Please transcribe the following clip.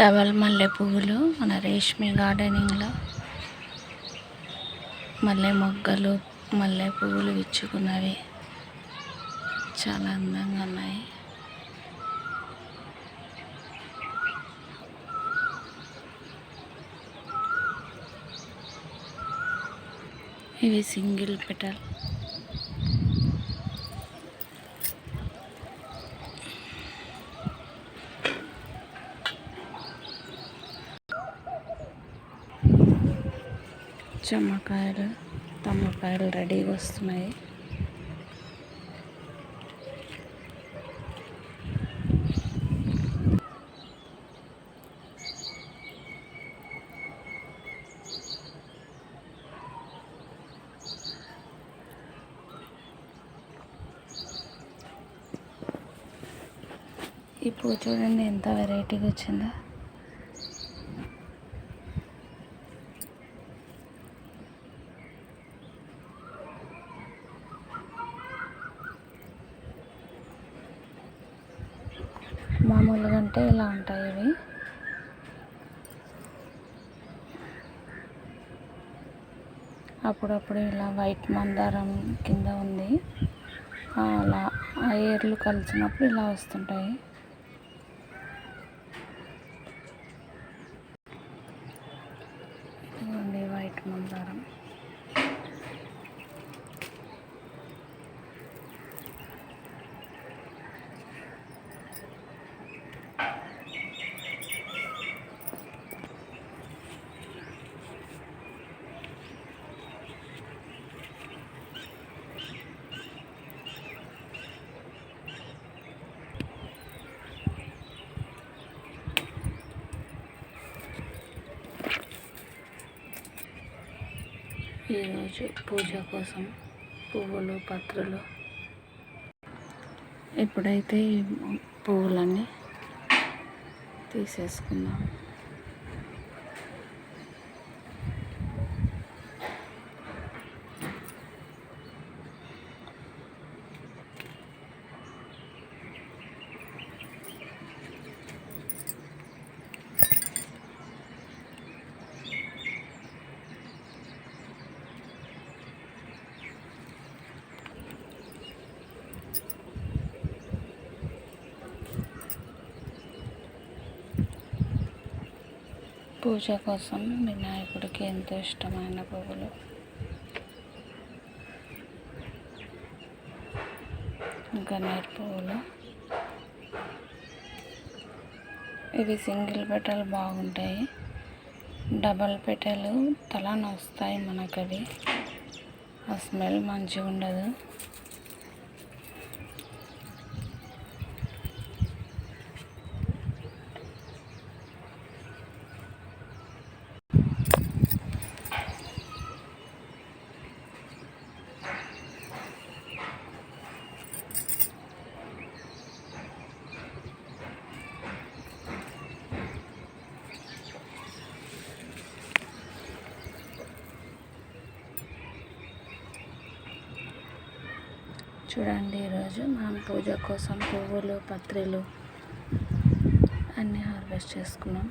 Double మల్లె పువ్వులు మన రేష్మి గార్డెనింగ్లో. మల్లె మొగ్గలు మల్లె పువ్వులు విచ్చుకున్నవి చాలా అందంగా ఉన్నాయి. ఇవి సింగిల్ పెటల్. చెమ్మకాయలు తమ్మకాయలు రెడీగా వస్తున్నాయి. ఈ పువ్వు చూడండి ఎంత వెరైటీగా వచ్చిందో. అంటే ఇలా ఉంటాయి ఇవి అప్పుడప్పుడు ఇలా వైట్ మందారం కింద ఉంది. అలా ఆ ఏర్లు కలిసినప్పుడు ఇలా వస్తుంటాయి ఇదిగోండి వైట్ మందారం ఈరోజు పూజ కోసం పువ్వులు పత్రులు. ఇప్పుడైతే ఈ పువ్వులన్నీ తీసేసుకుందాం. పూజ కోసం వినాయకుడికి ఎంతో ఇష్టమైన పువ్వులు. గన్నేరు పువ్వులు. ఇవి సింగిల్ పెటలు బాగుంటాయి. డబల్ పెటలు తల నొస్తాయి ఆ స్మెల్ మంచిగా ఉండదు చూడండి ఈరోజు మనం పూజ కోసం పువ్వులు పత్రిలు అన్నీ హార్వెస్ట్ చేసుకున్నాం.